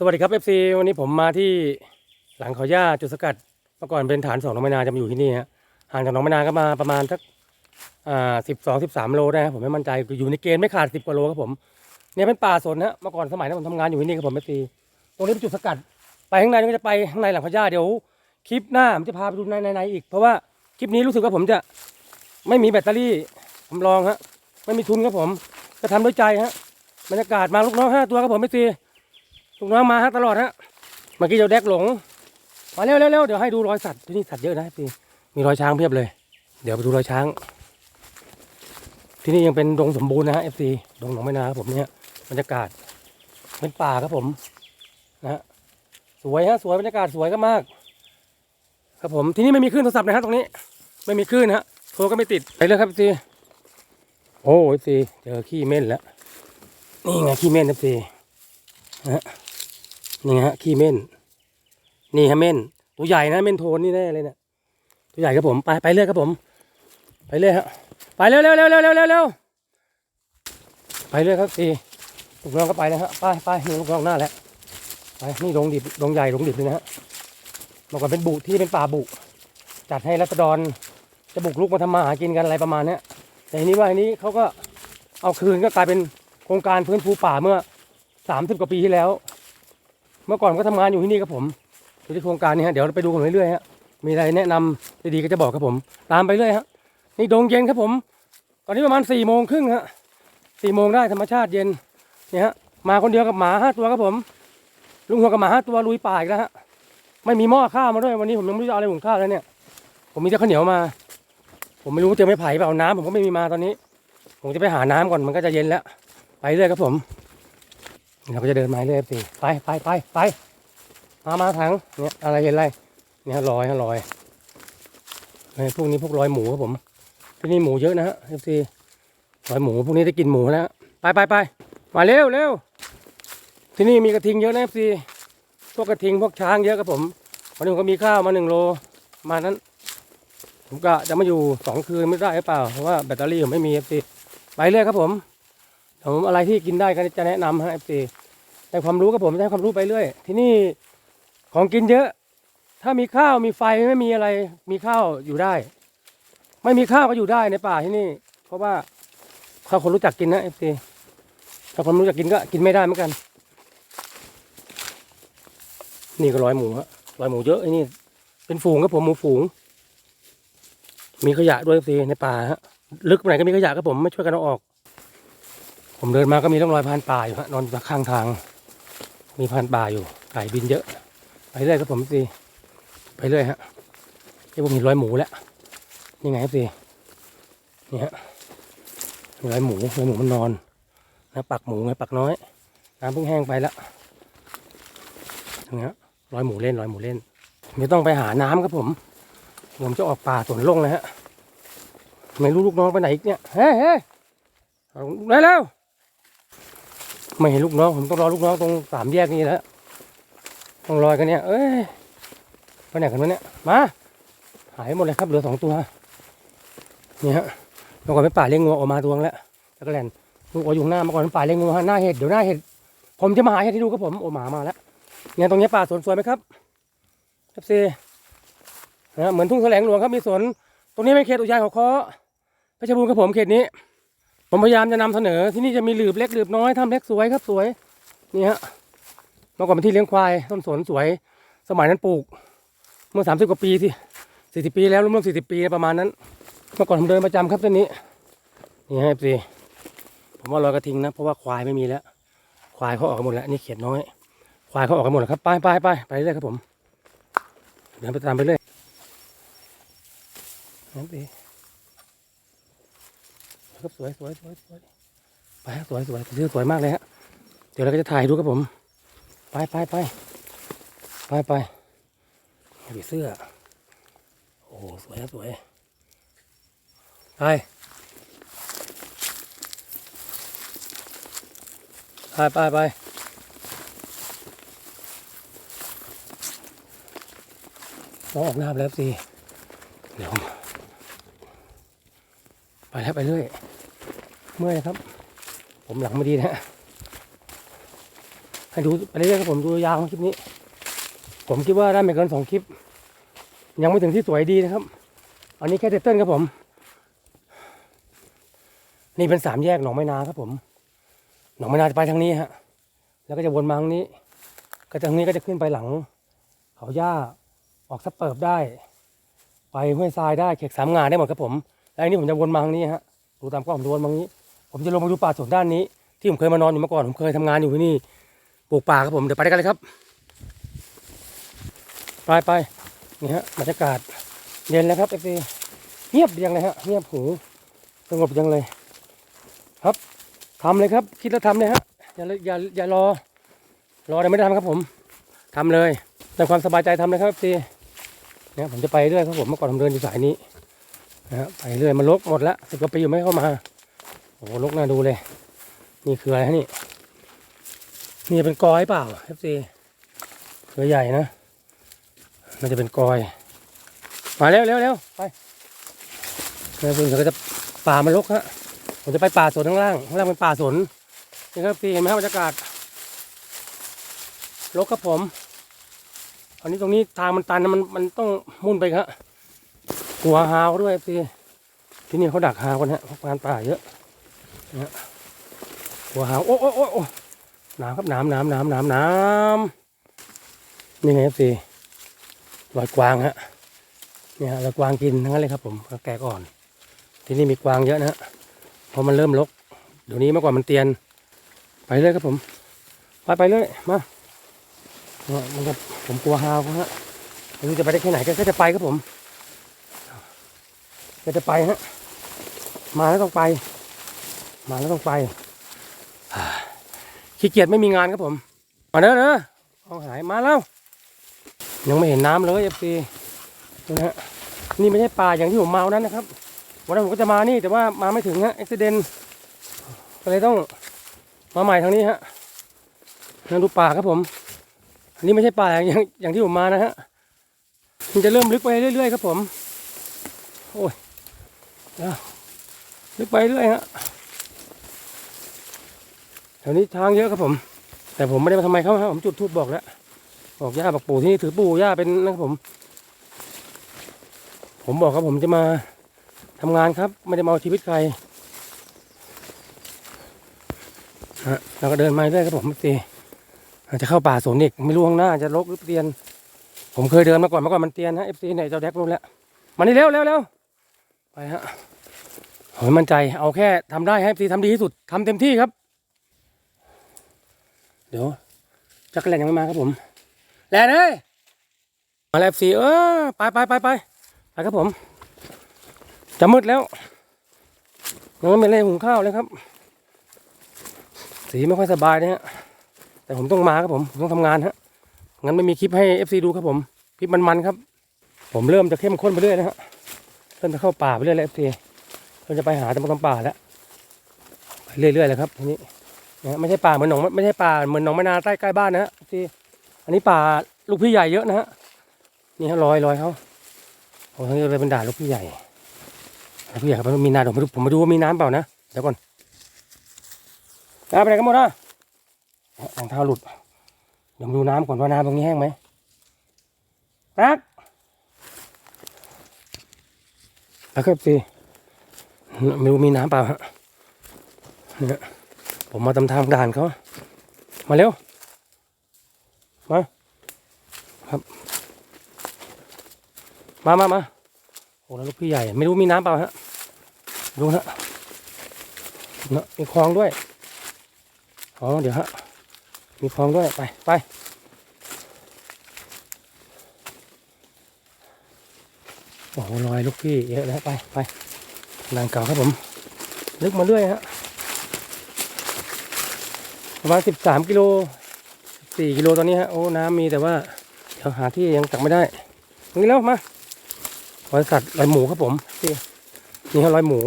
สวัสดีครับเอฟซีวันนี้ผมมาที่หลังเขาย่าจุดสกัดเมื่อก่อนเป็นฐานสองน้องมนาจะมาอยู่ที่นี่ฮะห่างจากน้องมนาก็มาประมาณสักอ่าสิบสองสิบสามโลได้ครับผมไม่มั่นใจอยู่ในเกณฑ์ไม่ขาดสิบกว่าโลครับผมเนี่ยเป็นป่าสนฮะเมื่อก่อนสมัยนั้นผมทำงานอยู่ที่นี่ครับผมเอฟซีตรงนี้เป็นจุดสกัด ไปข้างในนี่ก็จะไปข้างในหลังเขาย่าเดี๋ยวคลิปหน้าผมจะพาไปดูในในในอีก เพราะว่าคลิปนี้รู้สึกว่าผมจะไม่มีแบตเตอรี่ผมลองฮะไม่มีทุนครับผมจะทำด้วยใจฮะบรรยากาศมาลูกน้องห้าตัวครับผมเอฟซี ลูกน้องมาฮะตลอดฮะเมื่อกี้เจ้าแดกหลงมาเร็วเร็วเดี๋ยวให้ดูรอยสัตว์ที่นี่สัตว์เยอะนะพี่มีรอยช้างเพียบเลย เดี๋ยวไปดูรอยช้าง ที่นี่ยังเป็นดงสมบูรณ์นะฮะเอฟซีดงหนองไม้นาครับผมเนี่ยบรรยากาศเป็นป่าครับผมนะฮะสวยฮะสวยบรรยากาศสวยก็มาก ครับผมที่นี่ไม่มีคลื่นโทรศัพท์นะฮะตรงนี้ ไม่มีคลื่นฮะโทรก็ไม่ติดไปเลยครับเอฟซีโอ้เอฟซีเจอขี้เม่นแล้วนี่ไงขี้เม่นเอฟซีนี่ฮะ นี่ฮะขี้เม่น นี่ฮะเม่น ตัวใหญ่นะเม่นโทนนี่แน่เลยเนี่ย ตัวใหญ่ครับผม ไปไปเรื่อยครับผม ไปเรื่อยฮะ ไปเร็วเร็วเร็วเร็วเร็วเร็วไปเรื่อยครับสี่ลูกน้องก็ไปแล้วฮะ ไปไปนี่ลูกน้องหน้าแล้ว ไปนี่ดงดิบดงใหญ่ดงดิบเลยนะฮะเมื่อก่อนเป็นบุที่เป็นป่าบุจัดให้รัษฎรจะบุกลุกมาทำมาหากินกันอะไรประมาณเนี้ยแต่ทีนี้ว่าอันนี้เขาก็เอาคืนก็กลายเป็นโครงการฟื้นฟูป่าเมื่อสามสิบกว่าปีที่แล้ว เมื่อก่อนก็ทำงานอยู่ที่นี่ครับผมอยู่ที่โครงการนี้ฮะเดี๋ยวเราไปดูกันเรื่อยๆฮะมีอะไรแนะนำดีๆก็จะบอกครับผม ตามไปเรื่อยฮะนี่ดงเย็นครับผม ตอนนี้ประมาณสี่โมงครึ่งฮะสี่โมงได้ธรรมชาติเย็นเนี่ยฮะมาคนเดียวกับหมาห้าตัวครับผม ลุงหัวกับหมาห้าตัวลุยป่าอีกแล้วฮะไม่มีหม้อข้าวมาด้วยวันนี้ผมยังไม่รู้จะเอาอะไรหุงข้าวแล้วเนี่ย ผมมีแต่ข้าวเหนียวมา ผมไม่รู้เจอไม่ไผ่เปล่าน้ำผมก็ไม่มีมาตอนนี้ ผมจะไปหาน้ำก่อนมันก็จะเย็นแล้ว ไปเรื่อยครับผม เราก็จะเดินมาเรื่อยสิไปไปไปไปมามาถังเนี่ยอะไรเห็นอะไรเนี่ยรอยฮะรอยไอ้พวกนี้พวกรอยหมูครับผมที่นี่หมูเยอะนะฮะเอฟซีรอยหมูพวกนี้ได้กินหมูแล้วไปไปไปมาเร็วเร็วที่นี่มีกระทิงเยอะนะเอฟซีพวกกระทิงพวกช้างเยอะครับผมวันนี้ก็มีข้าวมาหนึ่งโลมานั้นผมก็จะมาอยู่สองคืนไม่ได้หรือเปล่าเพราะว่าแบตเตอรี่ผมไม่มีเอฟซีไปเรื่อยครับผม ผมอะไรที่กินได้ก็จะแนะนำฮะเอฟซีได้ความรู้กับผมได้ความรู้ไปเรื่อย ที่นี่ของกินเยอะ ถ้ามีข้าวมีไฟไม่มีอะไร มีข้าวอยู่ได้ ไม่มีข้าวก็อยู่ได้ในป่าที่นี่ เพราะว่าถ้าคนรู้จักกินนะเอฟซีถ้าคนรู้จักกินก็กินไม่ได้เหมือนกัน นี่ก็ร้อยหมูฮะร้อยหมูเยอะไอ้นี่ เป็นฝูงครับผมหมูฝูง มีขยะด้วยเอฟซีในป่าฮะลึกไปไหนก็มีขยะครับผมไม่ช่วยกันเอาออก ผมเดินมาก็มีร่องรอยพรานป่าอยู่ฮะนอนอข้างทาง มีพรานป่าอยู่ไก่บินเยอะ ไปเรื่อยครับผมสิไปเรื่อยฮะที่ผมเห็นรอยหมูแล้วนี่ไงครับสินี่ฮะรอยหมูรอยหมูมันนอนนะปักหมูไงปักน้อยน้ำเพิ่งแห้งไปแล้วตรงนี้ฮะรอยหมูเล่นรอยหมูเล่นไม่ต้องไปหาน้ำครับผม ผมจะออกป่าสวนลงเลยฮะไม่รู้ลูกน้องไปไหนอีกเนี่ยเฮ้ยเฮ้ยเอาได้แล้ว ไม่เห็นลูกน้อง ผมต้องรอลูกน้องตรงสามแยกนี้แล้วต้องรอกันเนี่ย เอ้ยไปไหนกันวะเนี่ย มา หายหมดเลยครับเหลือสองตัวนี่ฮะเมื่อก่อนเป็นป่าเลี้ยงงัวออกมาตัวงแล้วแล้วก็แลนลูกออยู่หน้าเมื่อก่อนเป็นป่าเลี้ยงงัวฮะหน้าเห็ดเดี๋ยวหน้าเห็ดผมจะมาหาเห็ดที่ดูครับผมโอหมามาแล้วเนี่ยตรงนี้ป่าสวนสวยไหมครับครับซีนะเหมือนทุ่งแสลงหลวงครับมีสวน ตรงนี้เป็นเขตอุทยานเขาค้อเพชรบูรณ์ครับผมเขตนี้ ผมพยายามจะนำเสนอที่นี่จะมีหลืบเล็กหลืบน้อยทำเล็กสวยครับสวยนี่ฮะเมื่อก่อนเป็นที่เลี้ยงควายต้นสนสวย สมัยนั้นปลูก เมื่อสามสิบกว่าปีที่สี่สิบปีแล้วร่วมๆสี่สิบปีประมาณนั้น เมื่อก่อนผมเดินประจำครับเส้นนี้นี่ฮะสิผมว่าลอยกระทิงนะเพราะว่าควายไม่มีแล้ว ควายเขาออกกันหมดแล้วนี่เขียดน้อย ควายเขาออกกันหมดแล้วครับไปไปไปไปเรื่อยครับผมเดินไปตามไปเรื่อยนั่นสิ ครับสวยสวยสวยสวยไปสวยสวยชื่อสวยมากเลยฮะเดี๋ยวเราก็จะถ่ายดูครับผม ไปไปไปไปไปผีเสื้อ โอ้โหสวยสวยไปไปไปไปน้องออกน้ำแล้วสิเดี๋ยว ไปแล้วไปเรื่อย เมื่อยครับ ผมหลังไม่ดีนะฮะให้ดูไปเรื่อยครับผมดูยาวคลิปนี้ ผมคิดว่าได้ไม่เกินสองคลิป ยังไม่ถึงที่สวยดีนะครับ อันนี้แค่เตเติ้ลครับผม นี่เป็นสามแยกหนองไม้นาครับผม หนองไม้นาจะไปทางนี้ฮะ แล้วก็จะวนมาทางนี้ ก็ทางนี้ก็จะขึ้นไปหลัง เขาหญ้าออกสเปิบได้ ไปห้วยทรายได้เขกสามงานได้หมดครับผม แล้วอันนี้ผมจะวนมาทางนี้ฮะดูตามกล้องผมจะวนมาทางนี้ ผมจะลงมาดูป่าสวนด้านนี้ ที่ผมเคยมานอนอยู่เมื่อก่อนผมเคยทำงานอยู่ที่นี่ปลูกป่าครับผมเดี๋ยวไปด้วยกันเลยครับไปไปนี่ฮะบรรยากาศเย็นแล้วครับเอฟเงียบยังเลยฮะเงียบหูสงบยังเลย ครับทำเลยครับ คิดแล้วทำเลยฮะอย่าอย่าอย่ารอ รอเดี๋ยวไม่ได้ทำครับผมทำเลยแต่ความสบายใจทำเลยครับเอฟซีเนี่ยผมจะไปเรื่อยครับผมเมื่อก่อนผมเดินอยู่สายนี้ นะไปเรื่อยมันลกหมดละสิบกว่าปีอยู่ไม่เข้ามา โอ้โหลกน่าดูเลย นี่คืออะไรฮะนี่ นี่เป็นกอยเปล่าเอฟซีเครือใหญ่นะน่าจะเป็นกอย มาเร็วเร็วเร็วไปแล้วคุณก็จะป่ามันรกฮะผมจะไปป่าสนข้างล่างข้างล่างเป็นป่าสนนี่ครับพี่เห็นไหมครับบรรยากาศรกครับผมอันนี้ตรงนี้ทางมันตันมันมันต้องมุ่นไปครับ หัวหาวด้วยพี่ที่นี่เขาดักหาวกันฮะพวกพรานป่าเยอะนะฮะหัวหาวโอ้โอ้โอ้โอ้น้ำครับน้ำน้ำน้ำน้ำน้ำนี่ไงพี่รอยกวางฮะเนี่ยฮะรอยกวางกินทั้งนั้นเลยครับ ผมแกะก่อน ที่นี่มีกวางเยอะนะฮะพราะมันเริ่มรกเดี๋ยวนี้เมื่อก่อนมันเตียน ไปเลยครับผม ไปไปเลยมาเนี่ยมันจะผมกลัวฮาวเขาฮะไม่รู้จะไปได้แค่ไหนก็จะไปครับผม ก็จะไปฮะ มาแล้วต้องไป มาแล้วต้องไปขี้เกียจไม่มีงานครับผม มาเด้อเด้อเอาหายมาแล้ว ยังไม่เห็นน้ำเลยเอฟซีนะฮะนี่ไม่ใช่ป่าอย่างที่ผมมาวันนั้นนะครับ วันนั้นผมก็จะมานี่แต่ว่ามาไม่ถึงฮะอุบิเหตุก็เลยต้องมาใหม่ทางนี้ฮะนั่งดูป่าครับผม อันนี้ไม่ใช่ป่าอย่างอย่างที่ผมมานะฮะ มันจะเริ่มลึกไปเรื่อยๆครับผม โอ้ย ลึกไปเรื่อยฮะแถวนี้ทางเยอะครับผม แต่ผมไม่ได้มาทำไมเขาฮะผมจุดทูบบอกแล้วบอกย่าบอกปู่ที่นี่ถือปู่ย่าเป็นนะครับผม ผมบอกครับผมจะมาทำงานครับไม่ได้มาเอาชีวิตใครฮะเราก็เดินมาเรื่อยครับผมตีอาจจะเข้าป่าสนอีกไม่รู้ข้างหน้าจะรกหรือเตียน ผมเคยเดินมาก่อนมื่อก่อนมันเตียนฮะเอฟซีไหนเจ้าแดกรู้แล้วมานี่เร็วเร็วเร็วไปฮะ มั่นใจเอาแค่ทำได้ให้ซีทำดีที่สุดทำเต็มที่ครับ เดี๋ยวจักรแลนยังไม่มาครับผมแลนเอ้ยมาแล้วสีเออไปไปไปไปไปครับผมจะมืดแล้วยังไม่ได้หุงข้าวเลยครับ สีไม่ค่อยสบายนะฮะแต่ผมต้องมาครับผมผมต้องทำงานฮะงั้นไม่มีคลิปให้เอฟซีดูครับผมคลิปมันๆครับ ผมเริ่มจะเข้มข้นไปเรื่อยนะฮะเริ่มจะเข้าป่าไปเรื่อยแล้วเอฟซี เริ่มจะไปหาตำตำป่าแล้วไปเรื่อยๆเลยครับทีนี้นะไม่ใช่ป่าเหมือนหนองไม่ใช่ป่าเหมือนหนองมะนาวใต้ใกล้บ้านนะฮะที่อันนี้ป่าลูกพี่ใหญ่เยอะนะฮะนี่ฮะรอยรอยเขาโอ้ทั้งนี้เลยเป็นด่าลูกพี่ใหญ่ลูกพี่ใหญ่ครับมีน้ำผมผมมาดูว่ามีน้ำเปล่านะเดี๋ยวก่อนน้ำไปไหนกันหมดอะรองเท้าหลุดเดี๋ยวมาดูน้ำก่อนว่าน้ำตรงนี้แห้งไหมรักแล้วครับสิ ไม่รู้มีน้ำเปล่าฮะเนี่ยผมมาตำทางด่านเขามาเร็ว มาครับมามามาโอ้แล้วลูกพี่ใหญ่ ไม่รู้มีน้ำเปล่าฮะดูฮะเนอะมีคลองด้วยอ๋อเดี๋ยวฮะมีคลองด้วยไปไปโอ้โหลอยลูกพี่เยอะแล้วไปไป นางเก่าครับผม ลึกมาเรื่อยฮะประมาณสิบสามกิโลสี่กิโลตอนนี้ฮะโอ้น้ำมีแต่ว่าเดี๋ยวหาที่ยังตักไม่ได้งนี้แล้วมารอยสัตว์รอยหมูครับผมนี่นี่ฮะรอยหมู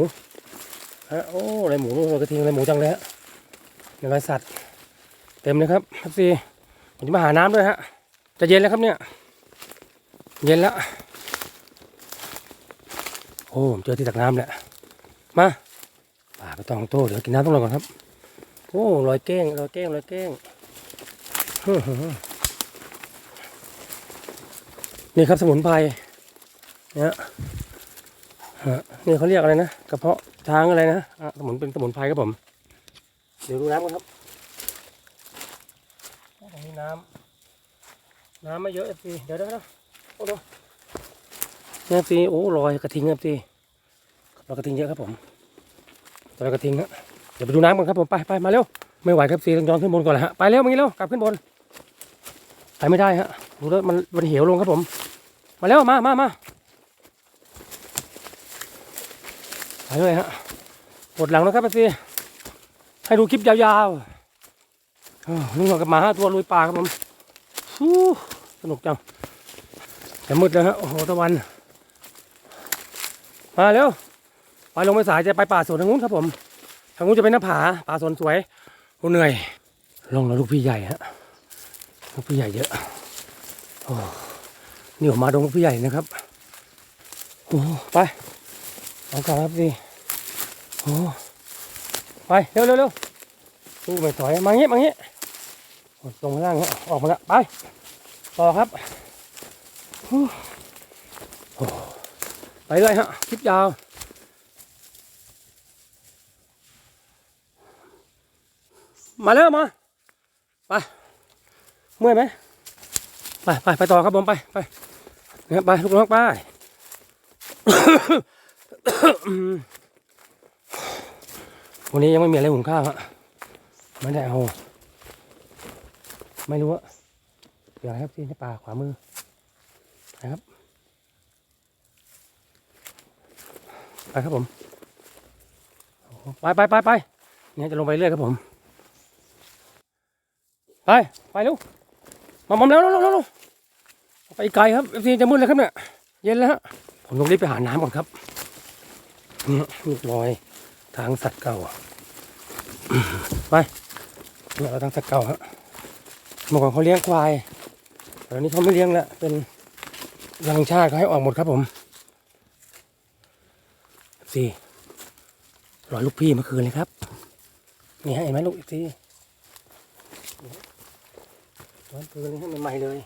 ฮะโอ้รอยหมูรอยกระทิงรอยหมูจังเลยฮะนี่รอยสัตว์เต็มเลยครับครับสิผมจะมาหาน้ำด้วยฮะจะเย็นแล้วครับเนี่ย เย็นแล้วโอ้ผมเจอที่ตักน้ำแหล้ว มาป่าไปตองโตเดี๋ยวกินน้ำต้องรอก่อนครับ โอ้รอยแก้งรอยแก้งรอยแก้งนี่ครับสมุนไพรเนี่ยฮะนี่เขาเรียกอะไรนะกระเพาะช้างอะไรนะอะสมุนเป็นสมุนไพรครับผม เดี๋ยวดูน้ำกันครับตรงนี้น้ำน้ำไม่เยอะเอฟซีเดี๋ยวเดี๋ยวเดี๋ยวโอ้โหเอฟซีโอ้ลอยกระทิงเอฟซี ลอยกระทิงเยอะครับผมลอยกระทิงฮะเดี๋ยวไปดูน้ำกันครับผมไปไปมาเร็วไม่ไหวครับซีต้องย้อนขึ้นบนก่อนเลยฮะไปเร็วมางี้เร็วกลับขึ้นบนไปไม่ได้ฮะดูแล้วมันมันเหวลงครับผม มาเร็วมามามาไปเลยฮะปวดหลังนะครับซีให้ดูคลิปยาวๆนี่เรากับหมาห้าตัวลุยป่าครับผมฟู้สนุกจังแต่มืดแล้วฮะโอ้โหตะวัน มาเร็ว ไปลงไปสายจะไปป่าสวนทางนู้นครับผม ทางนู้นจะเป็นหน้าผาป่าสวนสวยโอ้เหนื่อยลงแล้วลูกพี่ใหญ่ฮะลูกพี่ใหญ่เยอะโอ้นี่ผมมาดงลูกพี่ใหญ่นะครับโอ้ไปเอากลับครับสิโอ้ไปเร็วเร็วเร็วตู้ไม่ถอยมางี้มางี้โอ้ลงข้างล่างฮะออกมาแล้วไปต่อครับโอ้โอ้ไปเลยฮะคลิปยาว มาแล้วมาไปเมื่อยไหมไปไปไปต่อครับผมไปไปเนี่ยไปลูกน้องไปวันนี้ยังไม่มีอะไรหุงข้าวฮะไม่ได้เอาไม่รู้ว่าเดี๋ยวอะไรครับที่ในป่าขวามือนะครับไปครับผมไปไปไปไปเนี่ยจะลงไปเรื่อยครับผม ไป ไปเร็วมามอมเร็วเร็วเร็วไปไกลครับซีจะมืดแล้วครับเนี่ย เย็นแล้วฮะ ผมต้องรีบไปหาน้ำก่อนครับเนี่ยลูกลอยทางสัตว์เก่าไปเนี่ยเราทางสัตว์เก่าฮะเมื่อก่อนเขาเลี้ยงควายแต่ตอนนี้เขาไม่เลี้ยงแล้ว เป็นรังชาติเขาให้ออกหมดครับผมสี่รอยลูกพี่เมื่อคืนเลยครับ นี่ฮะเห็นไหมลูกอี ร้อนปืนให้ใหม่ๆเลย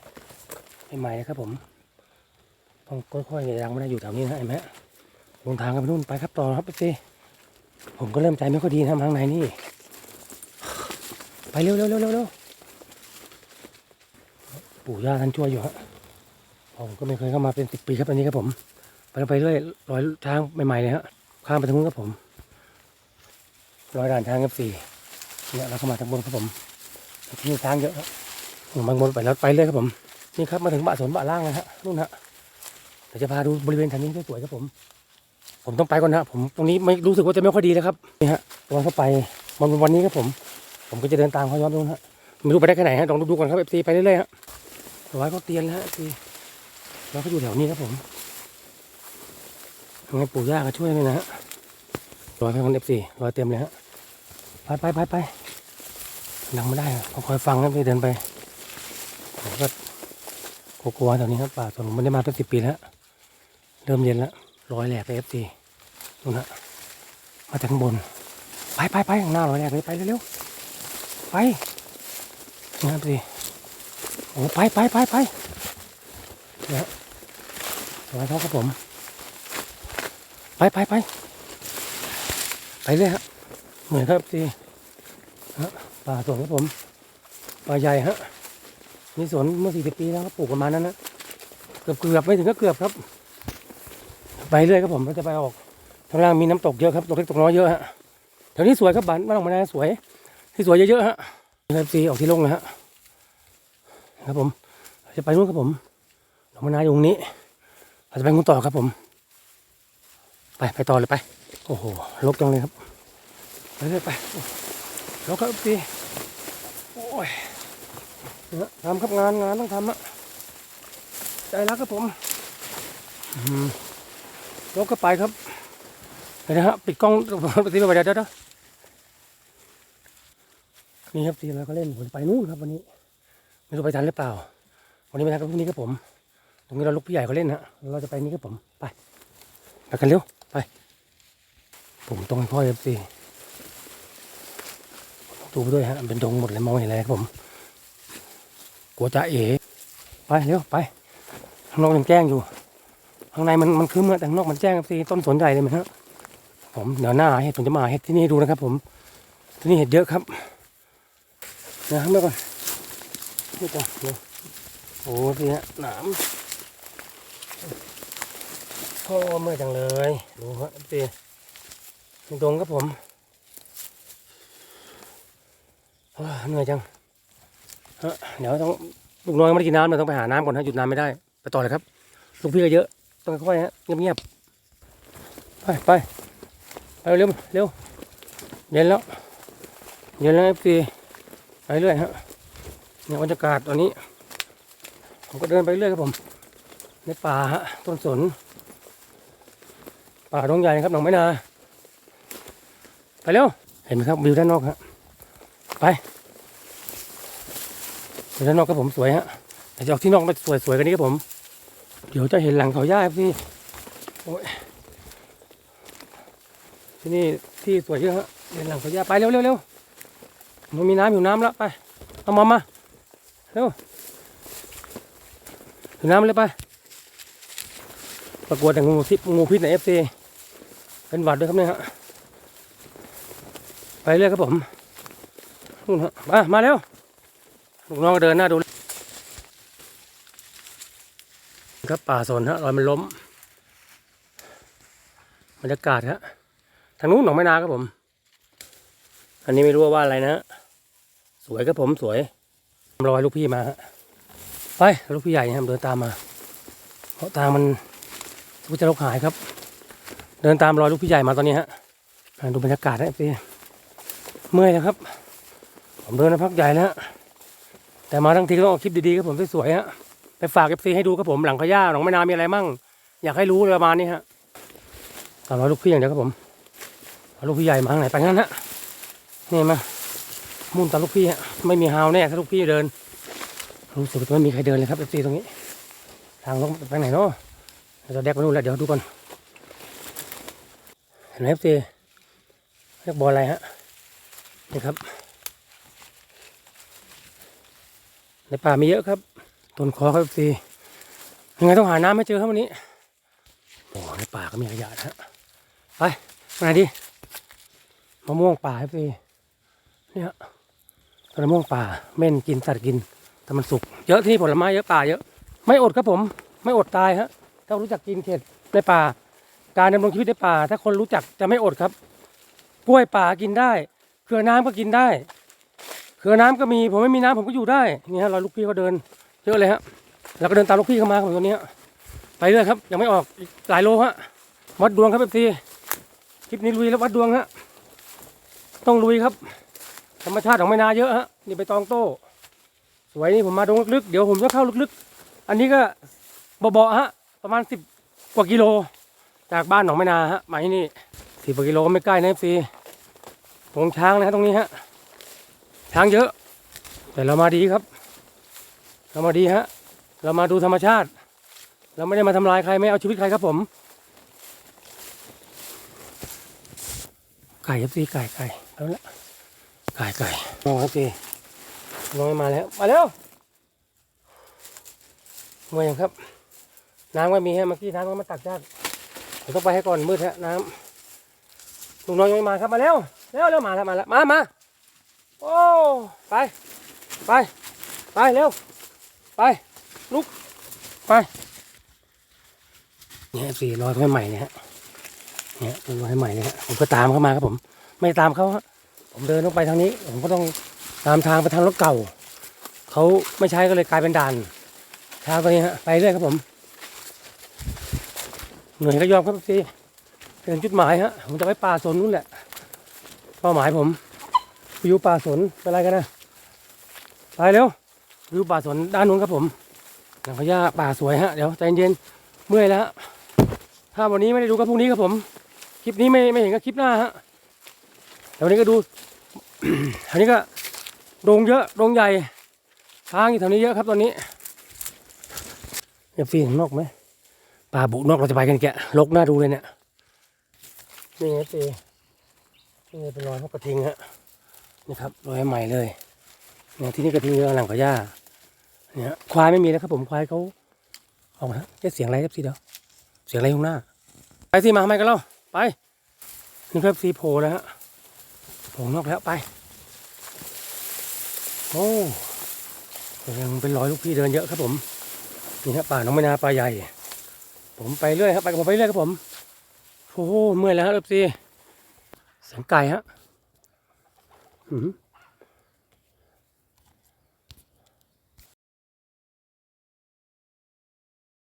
ใหม่ๆเลยครับผมต้องค่อยๆยังไม่ได้อยู่แถวนี้นะเห็นไหมลงทางกันไปนู่นไปครับต่อครับพี่ผมก็เริ่มใจไม่ค่อยดีนะทางไหนนี่ ไปเร็วเร็วเร็วเร็วเร็วปู่ย่าท่านช่วยอยู่ฮะผมก็ไม่เคยเข้ามาเป็นสิบปีครับอันนี้ครับผม ไปไปเรื่อยรอยทางใหม่ๆเลยฮะข้ามไปทางนู้นครับผมรอยด่านทางครับสี่เนี่ยเราเข้ามาทางบนครับผมที่นี่ทางเยอะครับ บางบนไปแล้วไปเลยครับผม นี่ครับมาถึงบะสนบะล่างแล้วฮะนู่นฮะเดี๋ยวจะพาดูบริเวณแถวนี้สวยๆครับผม ผมต้องไปก่อนนะผมตรงนี้ไม่รู้สึกว่าจะไม่ค่อยดีแล้วครับนี่ฮะตอนเข้าไปวันวันนี้ครับผม ผมก็จะเดินตามเขาย้อนดูนะฮะไม่รู้ไปได้แค่ไหนฮะลองดูก่อนครับเอฟซีไปเรื่อยๆฮะร้อยเขาเตียนแล้วฮะเอฟซีแล้วเขาอยู่แถวนี้ครับผมยังไงปู่ย่าก็ช่วยเลยนะฮะร้อยไปคนเอฟซีร้อยเต็มเลยฮะไปไปไปไปนั่งไม่ได้อะต้องคอยฟังครับพี่เดินไป ผมก็กลัวๆแถวนี้ครับป่าสวนผมไม่ได้มาตั้งสิบปีแล้วเริ่มเย็นแล้วร้อยแหลกไปเอฟซีนู่นฮะมาจากข้างบน ไปไปไปข้างหน้าร้อยแหลกเลยไปเร็วๆไปนี่ครับสิโอ้ไปไปไปไปเนี่ยฮะร้อยเท้าครับผม ไปไปไปไปเลยฮะเหมือนครับสิฮะป่าสวนครับผมป่าใหญ่ฮะ นี่สวนเมื่อสี่สิบปีแล้วก็ปลูกประมาณนั้นนะเกือบเกือบไม่ถึงก็เกือบครับ ไปเรื่อยครับผมเราจะไปออกทางล่างมีน้ำตกเยอะครับตกเล็กตกน้อยเยอะฮะแถวนี้สวยครับบ้านบ้านของมันนะสวย ที่สวยเยอะๆฮะครับซีออกที่ล่งเลยฮะครับผมเราจะไปนู่นครับผมหนองมะนาวอยู่ตรงนี้เราจะไปงูนต่อครับผม ไปไปต่อเลยไป โอ้โหลบจังเลยครับไปเรื่อยไปลบครับซีโอ้ย ทำครับงานงานต้องทำอะใจรักครับผมอืมยกก็ไปครับเดี๋ยวนะฮะปิดกล้องติเดี๋ยวเดี๋ยวเดี๋ยวนี่ครับทีมเราก็เล่นผมไปนู่นครับวันนี้ ไม่รู้ไปทันหรือเปล่า วันนี้ไปทันกับพรุ่งนี้ครับผมตรงนี้เราลูกพี่ใหญ่เขาเล่นฮะเราจะไปนี่ครับผมไปไปกันเร็วไป ผมต้องให้พ่อเอฟซีดูด้วยฮะเป็นดงหมดเลยมองเห็นอะไรครับผม กลัวจะเอ๋ไปเร็วไปข้างนอกยังแจ้งอยู่ ข้างในมันมันคือเมื่อแต่ข้างนอกมันแจ้งครับสิต้นสนใหญ่เลยมันฮะผมเดี๋ยวหน้าเห็ดผมจะมาเห็ดที่นี่ดูนะครับ ผมที่นี่เห็ดเยอะครับนะข้างนอกก่อนนี่ก่อนเดี๋ยวโอ้สิฮะหนามโอ้เมื่อยจังเลยดูฮะสิตรงครับผมเหนื่อยจัง เดี๋ยวต้องลูกน้อยยังไม่ได้กินน้ำเลยต้องไปหาน้ำก่อนฮะหยุดน้ำไม่ได้ไปต่อเลยครับลูกพี่ก็เยอะต้องค่อยๆฮะเงียบๆไปไปไปเร็วเร็วเย็นแล้วเย็นแล้วพี่ไปเรื่อยฮะเนี่ยบรรยากาศตอนนี้ ผมก็เดินไปเรื่อยครับผม ในป่าฮะต้นสน ป่าดงใหญ่ครับหนองไม้นา ไปเร็วเห็นไหมครับวิวด้านนอกฮะไป วิวด้านนอกครับผมสวยฮะแต่จะออกที่นอกไปสวยสวยๆกันนี้ครับผม เดี๋ยวจะเห็นหลังเขาย่าพี่โอ้ยที่นี่ที่สวยเยอะฮะเห็นหลังเขาย่าไปเร็วเร็วเร็วมันมีน้ำอยู่น้ำแล้วไปเอามามาเร็วถึงน้ำเลยไปประกวดแต่งูทิพงูพิษในเอฟซีเป็นหวัดด้วยครับเนี่ยฮะไปเรื่อยครับผมนู่นฮะมามาเร็ว ลูกน้องเดินหน้าดูครับป่าสนฮะรอยมันล้มบรรยากาศฮะทางนู้นหนองไม้นาครับผม อันนี้ไม่รู้ว่าว่าอะไรนะ สวยครับผมสวยรอยลูกพี่มาฮะไปลูกพี่ใหญ่ครับเดินตามมา เพราะทางมันพุทธลกหายครับ เดินตามรอยลูกพี่ใหญ่มาตอนนี้ฮะดูบรรยากาศนะพี่เมื่อยแล้วครับ ผมเดินมาพักใหญ่แล้ว แต่มาทั้งทีก็ต้องเอาคลิปดีๆครับผมสวยๆฮะไปฝากเอฟซีให้ดูครับผมหลังขย่าหนองแม่นามีอะไรมั่ง อยากให้รู้ประมาณนี้ฮะตามรอยลูกพี่อย่างเดียวครับผมลูกพี่ใหญ่มาทางไหนไปงั้นฮะนี่มามุ่นตามลูกพี่ฮะไม่มีฮาวแน่ถ้าลูกพี่เดินรู้สึกว่าไม่มีใครเดินเลยครับเอฟซีตรงนี้ ทางลงไปไหนเนาะเราจะแดกไปนู่นแล้วเดี๋ยวดูก่อนเห็นไหมเอฟซีเรียกบอลอะไรฮะนี่ครับ ในป่ามีเยอะครับต้นคอครับซียังไงต้องหาน้ำให้เจอครับวันนี้โอ้ในป่าก็มีขยะนะฮะไปมาไหนดีมะม่วงป่าครับซีเนี่ยต้นมะม่วงป่าเม่นกินสัตว์กินแต่มันสุกเยอะที่นี่ผลไม้เยอะป่าเยอะ ไม่อดครับผม ไม่อดตายฮะถ้ารู้จักกินเข็ดในป่า การดำรงชีวิตในป่า ถ้าคนรู้จักจะไม่อดครับ กล้วยป่ากินได้ เครือน้ำก็กินได้ เครือน้ำก็มีผมไม่มีน้ำผมก็อยู่ได้นี่ฮะเราลูกพี่ก็เดินเยอะเลยฮะแล้วก็เดินตามลูกพี่เข้ามาครับตัวนี้ไปเรื่อยครับยังไม่ออกอีกหลายโลฮะวัดดวงครับเอฟซีคลิปนี้ลุยแล้ววัดดวงฮะต้องลุยครับ ธรรมชาติของไม่นาเยอะฮะนี่ใบตองโต้สวยนี่ผมมาดงลึกๆเดี๋ยวผมจะเข้าลึกๆ อันนี้ก็เบาๆฮะประมาณสิบกว่ากิโล จากบ้านหนองไม่นาฮะมาที่นี่สิบกว่ากิโลก็ไม่ใกล้นะเอฟซีตรงช้างนะฮะตรงนี้ฮะ ช้างเยอะ แต่เรามาดีครับ เรามาดีฮะ เรามาดูธรรมชาติ เราไม่ได้มาทำลายใครไม่เอาชีวิตใครครับผม ไก่ครับสิไก่ไก่แล้วละไก่ไก่น้องครับสิน้องมาแล้วมาแล้วเมื่อยังครับ น้ำก็มีฮะเมื่อกี้น้ำก็มาตักยากเดี๋ยวต้องไปให้ก่อนมืดฮะน้ำลุงน้องยังไม่มาครับมาเร็วเร็วเร็วมาแล้วมาแล้วมามา โอ้ ไป ไป ไป เร็ว ไป ลุก ไป เนี่ยสี่รอยไม้ใหม่เนี่ยฮะ เนี่ยเป็นร้อยใหม่เนี่ยฮะ ผมก็ตามเข้ามาครับผม ไม่ตามเขาฮะ ผมเดินลงไปทางนี้ ผมก็ต้องตามทางไปทางรถเก่า เขาไม่ใช้ก็เลยกลายเป็นด่านทางไปฮะ ไปเรื่อยครับผม เหนื่อยก็ยอมครับพี่เป็นจุดหมายฮะ ผมจะไปป่าสนนู้นแหละ เป้าหมายผม วิวป่าสนเป็นไรกันนะไปเร็ววิวป่าสนด้านนู้นครับผมหลังพญาป่าสวยฮะเดี๋ยวใจเย็นเมื่อยแล้วถ้าวันนี้ไม่ได้ดูก็พรุ่งนี้ครับผม คลิปนี้ไม่ไม่เห็นก็คลิปหน้าฮะแต่วันนี้ก็ดูอันนี้ก็โดงเยอะโดงใหญ่ช้างอยู่แถวนี้เยอะครับตอนนี้เอฟซีเห็นนกไหมป่าบุนอกเราจะไปกันแกะลกหน้าดูเลยเนี่ยนี่เอฟซีนี่เป็นรอยพวกกระทิงฮะ นี่ครับรอยใหม่เลยเนี่ยที่นี่กระทิงเยอะหลังกระย่าเนี่ยควายไม่มีแล้วครับผมควายเขาออกมาฮะเอ๊ะเสียงอะไรครับซีเดียวเสียงอะไรข้างหน้า ไปสิมาทำไมกันเล่าไปนี่ครับซีโพลแล้วฮะโผล่นอกแล้วไปโอ้ยังเป็นร้อยลูกพี่เดินเยอะครับผมนี่ฮะป่าน้องไม่นาป่าใหญ่ ผมไปเรื่อยครับไปกับผมไปเรื่อยครับผมโอ้เมื่อยแล้วครับซีเสียงไก่ฮะ อือหือ